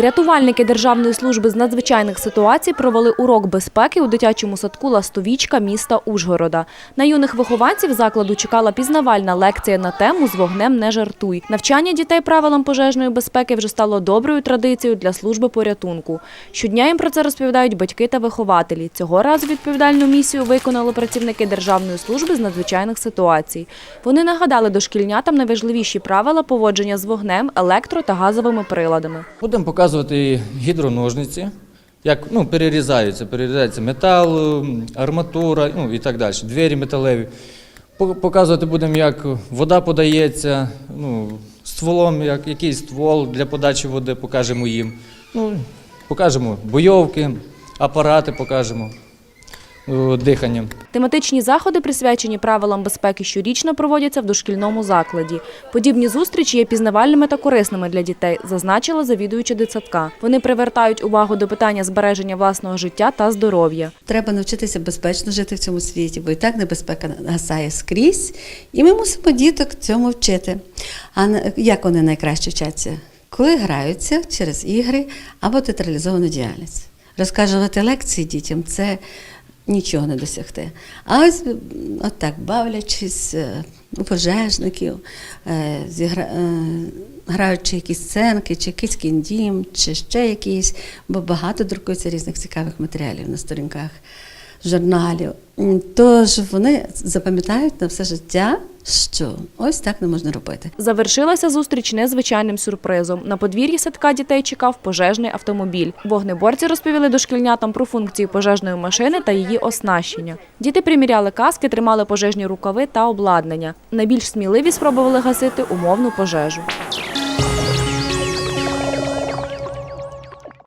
Рятувальники Державної служби з надзвичайних ситуацій провели урок безпеки у дитячому садку Ластовічка міста Ужгорода. На юних вихованців закладу чекала пізнавальна лекція на тему «З вогнем не жартуй». Навчання дітей правилам пожежної безпеки вже стало доброю традицією для служби порятунку. Щодня їм про це розповідають батьки та вихователі. Цього разу відповідальну місію виконали працівники Державної служби з надзвичайних ситуацій. Вони нагадали дошкільнятам найважливіші правила поводження з вогнем, електро та газовими приладами. Показувати гідроножниці, як ну, перерізаються, перерізається метал, арматура ну, і так далі, двері металеві. Показувати будемо, як вода подається, ну, стволом, як, який ствол для подачі води покажемо їм. Ну, покажемо бойовки, апарати покажемо, о, дихання. Тематичні заходи, присвячені правилам безпеки, щорічно проводяться в дошкільному закладі. Подібні зустрічі є пізнавальними та корисними для дітей, зазначила завідуюча дитсадка. Вони привертають увагу до питання збереження власного життя та здоров'я. Треба навчитися безпечно жити в цьому світі, бо і так небезпека гасає скрізь, і ми мусимо діток цьому вчити. А як вони найкраще вчаться? Коли граються через ігри або театралізовану діяльність. Розказувати лекції дітям це нічого не досягти. А ось отак от так, бавлячись е, у пожежників, е, зігра... е, граючи якісь сценки, чи якийсь кіндім, чи ще якісь, бо багато друкується різних цікавих матеріалів на сторінках журналів. Тож вони запам'ятають на все життя, що ось так не можна робити. Завершилася зустріч незвичайним сюрпризом. На подвір'ї садка дітей чекав пожежний автомобіль. Вогнеборці розповіли дошкільнятам про функції пожежної машини та її оснащення. Діти приміряли каски, тримали пожежні рукави та обладнання. Найбільш сміливі спробували гасити умовну пожежу.